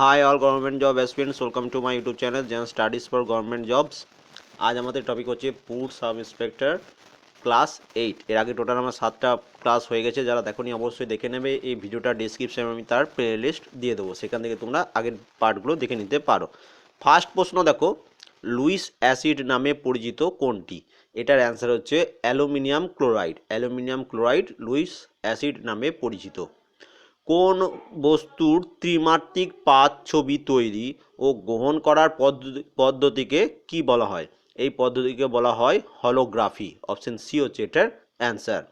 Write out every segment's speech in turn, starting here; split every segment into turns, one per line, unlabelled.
Hi all government job aspirants welcome to my YouTube channel Zen studies for government jobs আজ আমাদের topic হচ্ছে পুর sub inspector class eight এর আগে total আমার সাতটা ক্লাস হয়ে গেছে, যারা দেখোনি অবশ্যই দেখে নেবে। এই ভিডিওটা ডিসক্রিপশনে আমি তার প্লে লিস্ট দিয়ে দেবো। সেখান থেকে তোমরা আগের পার্টগুলো দেখে নিতে পারো। ফার্স্ট প্রশ্ন দেখো লুইস অ্যাসিড নামে পরিচিত কোনটি? এটার অ্যান্সার হচ্ছে aluminium chloride. Aluminium chloride Lewis acid নামে পরিচিত। কোন বস্তুর ত্রিমাত্রিক পাত ছবি তৈরি ও গ্রহণ করার পদ্ধতি পদ্ধতিকে কি বলা হয়? এই পদ্ধতিকে বলা হয় হলোগ্রাফি অপশন সি হচ্ছে এটার অ্যান্সার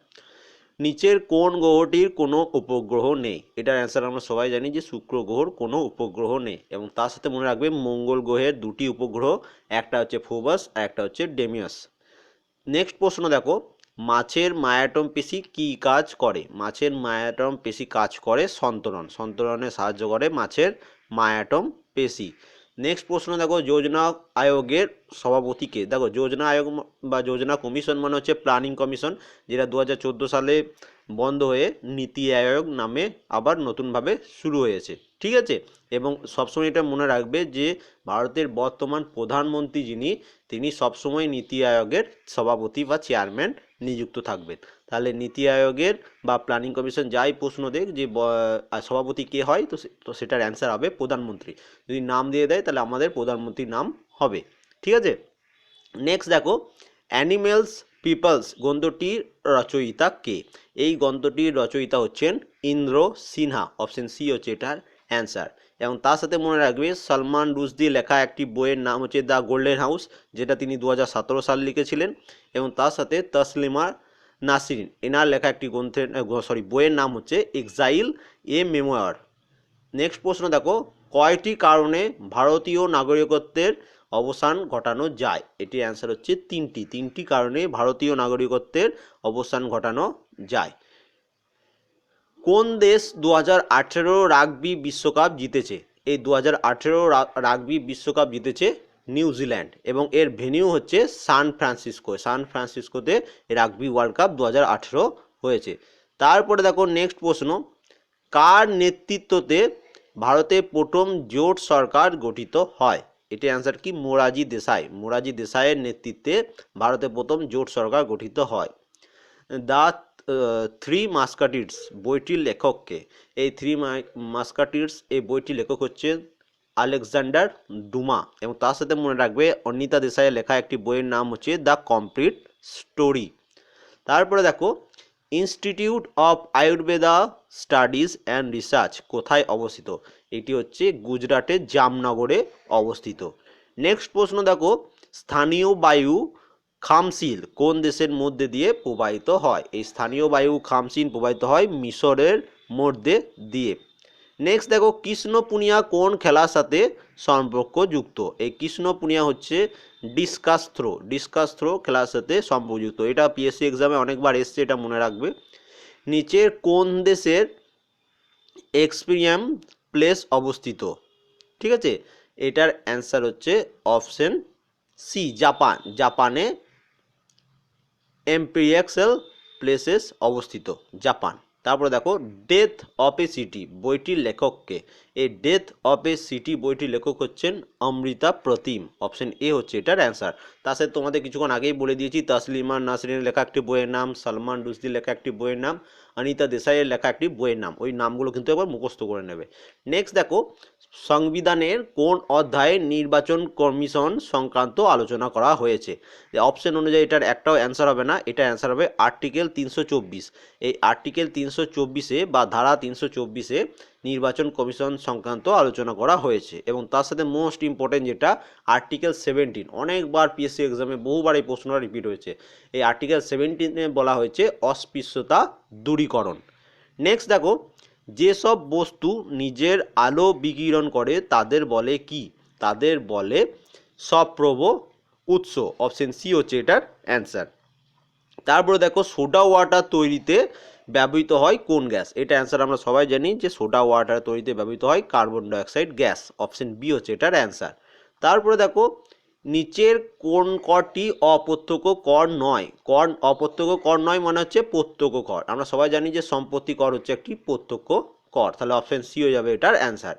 নিচের কোন গ্রহটির কোনো উপগ্রহ নেই। এটার অ্যান্সার আমরা সবাই জানি যে শুক্র গ্রহর কোনো উপগ্রহ নেই এবং তার সাথে মনে রাখবে মঙ্গল গ্রহের দুটি উপগ্রহ, একটা হচ্ছে ফোবাস আর একটা হচ্ছে ডেমিয়াস নেক্সট প্রশ্ন দেখো মাছের মায়াটম পেশি কি কাজ করে? মাছের মায়াটম পেশি কাজ করে সন্তরণ। সন্তরণে সাহায্য করে মাছের মায়াটম পেশি। নেক্সট প্রশ্ন, দেখো, যোজনা আয়োগের সভাপতিকে। দেখো, যোজনা আয়োগ বা যোজনা কমিশন মানে হচ্ছে প্ল্যানিং কমিশন, যেটা দু হাজার চোদ্দ সালে বন্ধ হয়ে নীতি আয়োগ নামে আবার নতুনভাবে শুরু হয়েছে। ঠিক আছে? এবং সবসময় এটা মনে রাখবে যে, ভারতের বর্তমান প্রধানমন্ত্রী যিনি, তিনি সবসময় নীতি আয়োগের সভাপতি বা চেয়ারম্যান নিযুক্ত থাকবেন। তাহলে নীতি আয়োগের বা প্ল্যানিং কমিশন যাই প্রশ্ন দেখ যে সভাপতি কে হয়, তো তো সেটার অ্যান্সার হবে প্রধানমন্ত্রী। যদি নাম দিয়ে দেয়, তাহলে আমাদের প্রধানমন্ত্রীর নাম হবে। ঠিক আছে? নেক্সট দেখো অ্যানিমেলস পিপলস গ্রন্থটির রচয়িতা কে? এই গ্রন্থটির রচয়িতা হচ্ছেন ইন্দ্র সিনহা অপশন সি হচ্ছে এটার। অ্যান্সার। এবং তার সাথে মনে রাখবে সলমান রুশদি লেখা একটি বইয়ের নাম হচ্ছে দ্য গোল্ডেন হাউস, যেটা তিনি দু হাজার সতেরো সাল লিখেছিলেন। এবং তার সাথে তসলিমা নাসরিন, এনার লেখা একটি গ্রন্থের সরি বইয়ের নাম হচ্ছে এক্সাইল এ মেমোয়ার। নেক্সট প্রশ্ন দেখো, কয়টি কারণে ভারতীয় নাগরিকত্বের অবসান ঘটানো যায়? এটির অ্যান্সার হচ্ছে তিনটি। তিনটি কারণে ভারতীয় নাগরিকত্বের অবসান ঘটানো যায়। কোন দেশ দু হাজার আঠেরো রাগবি বিশ্বকাপ জিতেছে? এই দু হাজার আঠেরো রাগবি বিশ্বকাপ জিতেছে নিউজিল্যান্ড এবং এর ভেনিউ হচ্ছে সান ফ্রান্সিসকো। সান ফ্রান্সিসকোতে রাগবি ওয়ার্ল্ড কাপ দু হাজার আঠেরো হয়েছে। তারপরে দেখো নেক্সট প্রশ্ন। কার নেতৃত্বতে ভারতে প্রথম জোট সরকার গঠিত হয়? এটি অ্যান্সার কি? মোরাজি দেশাই। মোরাজি দেশাইয়ের নেতৃত্বে ভারতে প্রথম জোট সরকার গঠিত হয়। দ্য থ্রি মাস্কাটিডস বইটির লেখককে। এই থ্রি মাস্কাটিডস এই বইটির লেখক হচ্ছে আলেকজান্ডার ডুমা এবং তার সাথে মনে রাখবে অনিতা দেশাইয়ের লেখা একটি বইয়ের নাম হচ্ছে দ্য কমপ্লিট স্টোরি। তারপরে দেখো, institute of Ayurveda studies and research কোথায় অবস্থিত? এটি হচ্ছে গুজরাটের জামনগরে অবস্থিত। নেক্সট প্রশ্ন দেখো, স্থানীয় বায়ু খামসিল কোন দেশের মধ্যে দিয়ে প্রবাহিত হয়? এই স্থানীয় বায়ু খামসিল প্রবাহিত হয় মিশরের মধ্যে দিয়ে। নেক্সট দেখো কৃষ্ণ পুনিয়া কোন খেলার সাথে সম্পর্কযুক্ত? এই কৃষ্ণ পুনিয়া হচ্ছে ডিসকাস থ্রো ডিসকাস থ্রো খেলার সাথে সম্পর্কযুক্ত। এটা পিএসসি এক্সামে অনেকবার এসছে, এটা মনে রাখবে। নিচের কোন দেশের এক্সপিরিয়াম প্লেস অবস্থিত? ঠিক আছে? এটার অ্যান্সার হচ্ছে অপশন সি জাপান। জাপানে এম্পিরিয়াক্সেল প্লেসেস অবস্থিত জাপান। তারপরে দেখো ডেথ অফ এ সিটি বইটির লেখককে। এই ডেথ অফ এ সিটি বইটির লেখক হচ্ছেন অমৃতা প্রতিম। অপশন এ হচ্ছে এটার অ্যান্সার। সাথে তোমাদের কিছুক্ষণ আগেই বলে দিয়েছি, তসলিমা নাসরিনের লেখা একটি বইয়ের নাম, সালমান রুশদির লেখা একটি বইয়ের নাম, অনিতা দেশাইয়ের লেখা একটি বইয়ের নাম। ওই নামগুলো কিন্তু একবার মুখস্থ করে নেবে। নেক্সট দেখো, সংবিধানের কোন অধ্যায়ে নির্বাচন কমিশন সংক্রান্ত আলোচনা করা হয়েছে? অপশন অনুযায়ী এটার একটাও অ্যান্সার হবে না, এটা অ্যান্সার হবে আর্টিকেল তিনশো চব্বিশ। এই আর্টিকেল তিনশো বা ধারা তিনশো চব্বিশে নির্বাচন কমিশন সংক্রান্ত আলোচনা করা হয়েছে এবং তার সাথে মোস্ট ইম্পর্টেন্ট যেটা আর্টিকেল সেভেন্টিন অনেকবার পিএসসি এক্সামে বহুবার এই প্রশ্নটা রিপিট হয়েছে। এই আর্টিকেল সেভেন্টিনে বলা হয়েছে অস্পৃশ্যতা দূরীকরণ। নেক্সট দেখো, যেসব বস্তু নিজের আলো বিকিরণ করে তাদের বলে কি? তাদের বলে সপ্রভ উৎস। অপশন সি হচ্ছে এটার অ্যান্সার তারপরে দেখো সোডা ওয়াটার তৈরিতে ব্যবহৃত হয় কোন গ্যাস? এটা অ্যান্সার আমরা সবাই জানি যে সোডা ওয়াটার তৈরিতে ব্যবহৃত হয় carbon dioxide gas option B হচ্ছে এটার অ্যান্সার তারপরে দেখো, নিচের কোন করটি অপ্রত্যক্ষ কর নয়? কর অপ্রত্যক্ষ কর নয় মানে হচ্ছে প্রত্যক্ষ কর। আমরা সবাই জানি যে সম্পত্তি কর হচ্ছে একটি প্রত্যক্ষ কর। তাহলে অপশন সি হয়ে যাবে এটার অ্যান্সার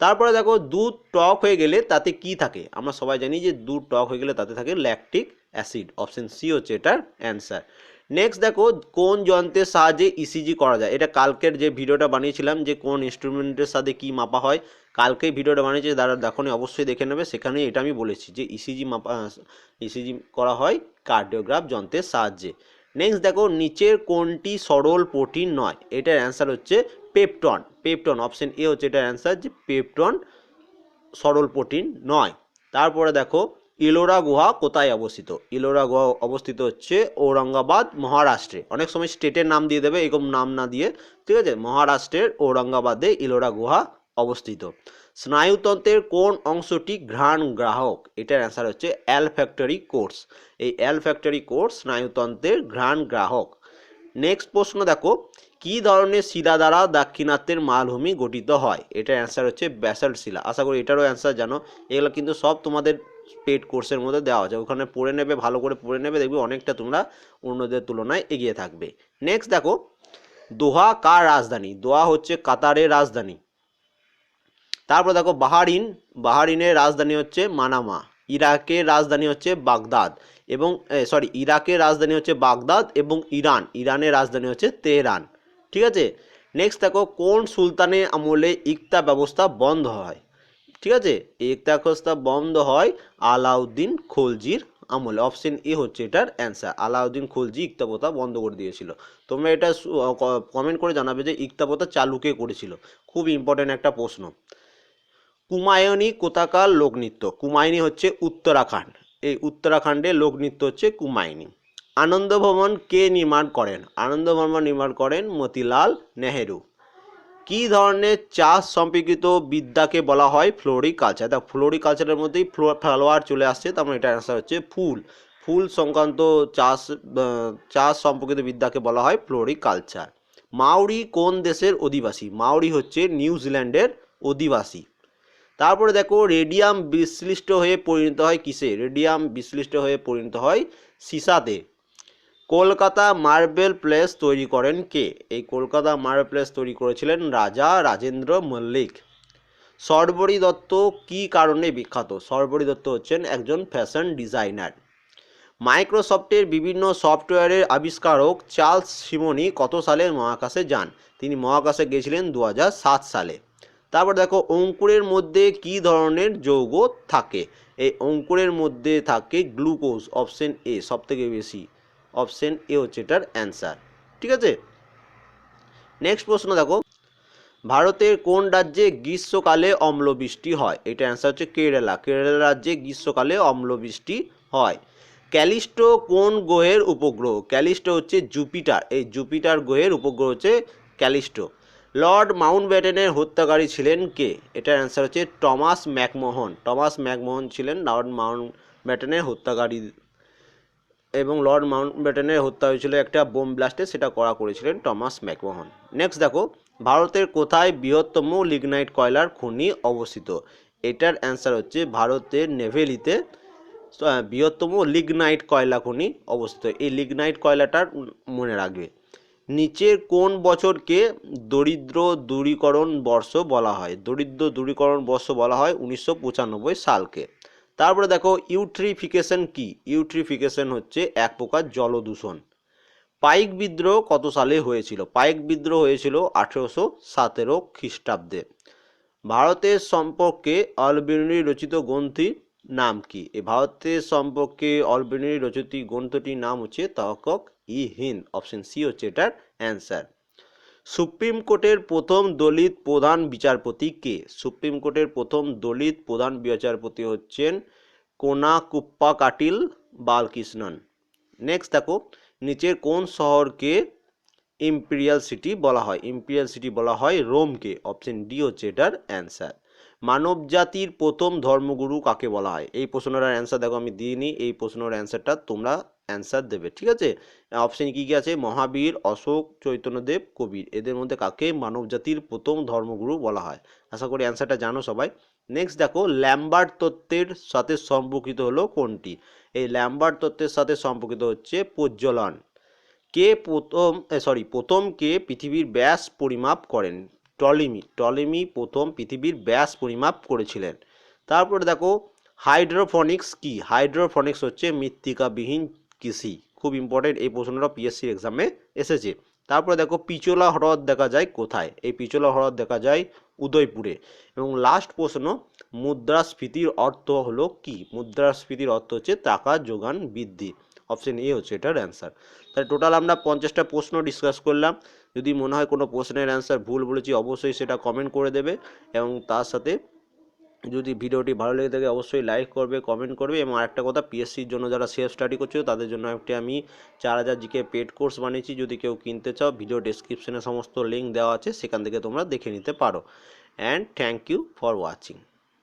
তারপরে দেখো দুধ টক হয়ে গেলে তাতে কি থাকে? আমরা সবাই জানি যে দুধ টক হয়ে গেলে তাতে থাকে ল্যাকটিক অ্যাসিড অপশন সি হচ্ছে এটার অ্যান্সার নেক্সট দেখো, কোন যন্ত্রের সাহায্যে ইসিজি করা যায়। এটা কালকের যে ভিডিওটা বানিয়েছিলাম যে কোন ইনস্ট্রুমেন্টের সাথে কি মাপা হয়, কালকেই ভিডিওটা বানিয়েছি, যারা দেখো অবশ্যই দেখে নেবে। সেখানে এটা আমি বলেছি যে ইসিজি মাপা ইসিজি করা হয় কার্ডিওগ্রাফ যন্ত্রের সাহায্যে। নেক্সট দেখো, নিচের কোনটি সরল প্রোটিন নয়? এটার অ্যান্সার হচ্ছে পেপটন। পেপটন অপশন এ হচ্ছে এটার অ্যান্সার যে পেপটন সরল প্রোটিন নয়। তারপরে দেখো ইলোরা গুহা কোথায় অবস্থিত? ইলোরা গুহা অবস্থিত হচ্ছে ঔরঙ্গাবাদ, মহারাষ্ট্রে। অনেক সময় স্টেটের নাম দিয়ে দেবে, এরকম নাম না দিয়ে। ঠিক আছে? মহারাষ্ট্রের ঔরঙ্গাবাদে ইলোরা গুহা অবস্থিত। স্নায়ুতন্ত্রের কোন অংশটি ঘ্রাণ গ্রাহক? এটার অ্যান্সার হচ্ছে অ্যাল ফ্যাক্টরি কোর্স এই অ্যাল ফ্যাক্টরি কোর্স স্নায়ুতন্ত্রের ঘ্রাণ গ্রাহক। নেক্সট প্রশ্ন দেখো, কি ধরনের শিলা দ্বারা দাক্ষিণাত্যের মালভূমি গঠিত হয়? এটার অ্যান্সার হচ্ছে ব্যাসাল্ট শিলা। আশা করি এটারও অ্যান্সার জানো। এগুলো কিন্তু সব তোমাদের পেড কোর্সের মধ্যে দেওয়া আছে ওখানে পড়ে নেবে, ভালো করে পড়ে নেবে, দেখবে অনেকটা তোমরা অন্যদের তুলনায় এগিয়ে থাকবে। নেক্সট দেখো, দোহা কার রাজধানী? দোহা হচ্ছে কাতারের রাজধানী। তারপর দেখো, বাহারিন, বাহারিনের রাজধানী হচ্ছে মানামা। ইরাকের রাজধানী হচ্ছে বাগদাদ এবং সরি ইরাকের রাজধানী হচ্ছে বাগদাদ এবং ইরান। ইরানের রাজধানী হচ্ছে তেহরান। ঠিক আছে? নেক্সট দেখো, কোন সুলতানের আমলে ইকতা ব্যবস্থা বন্ধ হয়? ঠিক আছে? ইকতা ব্যবস্থা বন্ধ হয়, আলাউদ্দিন খলজির আমলে। অপশন এ হচ্ছে এটার অ্যান্সার আলাউদ্দিন খলজি ইকতা প্রথা বন্ধ করে দিয়েছিল। তোমরা এটা কমেন্ট করে জানাবে যে ইকতা প্রথা চালু কে করেছিল? খুব ইম্পর্টেন্ট একটা প্রশ্ন। কুমায়নী কোথাকার লোকনৃত্য? কুমায়নী হচ্ছে উত্তরাখণ্ড। এই উত্তরাখণ্ডে লোকনৃত্য হচ্ছে কুমায়নী। আনন্দ ভবন কে নির্মাণ করেন? আনন্দ ভবন নির্মাণ করেন মতিলাল নেহেরু। কি ধরনের চাষ সম্পর্কিত বিদ্যাকে বলা হয় ফ্লোরিকালচার? দেখ, ফ্লোরিকালচারের মধ্যেই ফ্লাওয়ার চলে আসছে, তার মানে এটা অ্যান্সার হচ্ছে ফুল। ফুল সংক্রান্ত চাষ চাষ সম্পর্কিত বিদ্যাকে বলা হয় ফ্লোরিকালচার। মাউরি কোন দেশের অধিবাসী? মাউরি হচ্ছে নিউজিল্যান্ডের অধিবাসী। তারপরে দেখো, রেডিয়াম বিশ্লিষ্ট হয়ে পরিণত হয় কিসে? রেডিয়াম বিশ্লিষ্ট হয়ে পরিণত হয় সিসাতে। কলকাতা মার্বেল প্লেস তৈরি করেন কে? এই কলকাতা মার্বেল প্লেস তৈরি করেছিলেন রাজা রাজেন্দ্র মল্লিক। সর্বরী দত্ত কি কারণে বিখ্যাত? সর্বরী দত্ত হচ্ছেন একজন ফ্যাশন ডিজাইনার। মাইক্রোসফটের বিভিন্ন সফটওয়্যারের আবিষ্কারক চার্লস সিমনি কত সালে মহাকাশে যান? তিনি মহাকাশে গিয়েছিলেন দু হাজার সাত সালে। তারপর দেখো, অঙ্কুরের মধ্যে কি ধরনের যৌগ থাকে? এই অঙ্কুরের মধ্যে থাকে গ্লুকোজ, অপশন এ সব থেকে বেশি। অপশন এ হচ্ছে এটার অ্যান্সার। ঠিক আছে? নেক্সট প্রশ্ন দেখো। ভারতের কোন রাজ্যে গ্রীষ্মকালে অম্লবৃষ্টি হয়? এটা অ্যান্সার হচ্ছে কেরালা। কেরালা রাজ্যে গ্রীষ্মকালে অম্লবৃষ্টি হয়। ক্যালিস্টো কোন গ্রহের উপগ্রহ? ক্যালিস্টো হচ্ছে জুপিটার। এই জুপিটার গ্রহের উপগ্রহ হচ্ছে ক্যালিস্টো। লর্ড মাউন্ট ব্যাটেনের হত্যাকারী ছিলেন কে? এটার অ্যান্সার হচ্ছে টমাস ম্যাকমোহন। টমাস ম্যাকমোহন ছিলেন লর্ড মাউন্ট ব্যাটেনের হত্যাকারী এবং লর্ড মাউন্ট ব্যাটেনের হত্যা হয়েছিল একটা বোম ব্লাস্টে, সেটা করা করেছিলেন টমাস ম্যাকমোহন। নেক্সট দেখো, ভারতের কোথায় বৃহত্তম লিগনাইট কয়লার খনি অবস্থিত? এটার অ্যান্সার হচ্ছে ভারতের নেভেলিতে বৃহত্তম লিগনাইট কয়লা খনি অবস্থিত। এই লিগনাইট কয়লাটার মনে রাখবে। নিচের কোন বছরকে দরিদ্র দূরীকরণ বর্ষ বলা হয়? দরিদ্র দূরীকরণ বর্ষ বলা হয় উনিশশো পঁচানব্বই সালকে। তারপরে দেখো ইউট্রিফিকেশন কি? ইউট্রিফিকেশন হচ্ছে এক প্রকার জলদূষণ। পাইক বিদ্রোহ কত সালে হয়েছিল? পাইক বিদ্রোহ হয়েছিল আঠেরোশো সতেরো খ্রিস্টাব্দে। ভারতের সম্পর্কে অলবিনী রচিত গ্রন্থির নাম কি? এই ভারতের সম্পর্কে অলবিনী রচিত গ্রন্থটির নাম হচ্ছে তহকক ই হিন্দ, অপশন সি হচ্ছে এটার অ্যান্সার। সুপ্রিম কোর্টের প্রথম দলিত প্রধান বিচারপতি কে? সুপ্রিম কোর্টের প্রথম দলিত প্রধান বিচারপতি হচ্ছেন কোনাকুপ্পা কাটিল বালকৃষ্ণন। নেক্সট দেখো, নিচের কোন শহরকে ইম্পিরিয়াল সিটি বলা হয়? ইম্পিরিয়াল সিটি বলা হয় রোমকে। অপশন ডি হচ্ছে এটার অ্যান্সার মানব জাতির প্রথম ধর্মগুরু কাকে বলা হয়? এই প্রশ্নটার অ্যান্সার দেখো, আমি দিইনি। এই প্রশ্নের অ্যান্সারটা তোমরা অ্যান্সার দেবে, ঠিক আছে? অপশন কী কী আছে? মহাবীর, অশোক, চৈতন্যদেব, কবির। এদের মধ্যে কাকে? মানব জাতির প্রথম ধর্মগুরু বলা হয়। আশা করি অ্যান্সারটা জানো সবাই। নেক্সট দেখো ল্যাম্বার্ট তত্ত্বের সাথে সম্পর্কিত হলো কোনটি? এই ল্যাম্বার্ট তত্ত্বের সাথে সম্পর্কিত হচ্ছে প্রজ্বলন। কে প্রথম সরি প্রথম কে পৃথিবীর ব্যাস পরিমাপ করেন? টলিমি টলিমি প্রথম পৃথিবীর ব্যাস পরিমাপ করেছিলেন। তারপরে দেখো হাইড্রোফনিক্স কি? হাইড্রোফনিক্স হচ্ছে মৃত্তিকাবিহীন কৃষি খুব ইম্পর্টেন্ট এই প্রশ্নটা পিএসসির এক্সামে এসেছে। তারপরে দেখো পিচোলা হ্রদ দেখা যায় কোথায়? এই পিচোলা হ্রদ দেখা যায় উদয়পুরে। এবং লাস্ট প্রশ্ন, মুদ্রাস্ফীতির অর্থ হলো কি? মুদ্রাস্ফীতির অর্থ হচ্ছে টাকা যোগান বৃদ্ধি। অপশন এ হচ্ছে এটার অ্যান্সার তাহলে টোটাল আমরা পঞ্চাশটা প্রশ্ন ডিসকাস করলাম। যদি মনে হয় কোনো প্রশ্নের অ্যান্সার ভুল বলেছি, অবশ্যই সেটা কমেন্ট করে দেবে। এবং তার সাথে যদি ভিডিওটি ভালো লেগে থাকে অবশ্যই লাইক করবে কমেন্ট করবে এবং আরেকটা কথা পিএসসির জন্য যারা সেলফ স্টাডি করছে, তাদের জন্য একটি আমি চার হাজার জিকে পেড কোর্স বানিয়েছি। যদি কেউ কিনতে চাও ভিডিও ডিসক্রিপশনে সমস্ত লিঙ্ক দেওয়া আছে, সেখান থেকে তোমরা দেখে নিতে পারো। And thank you for watching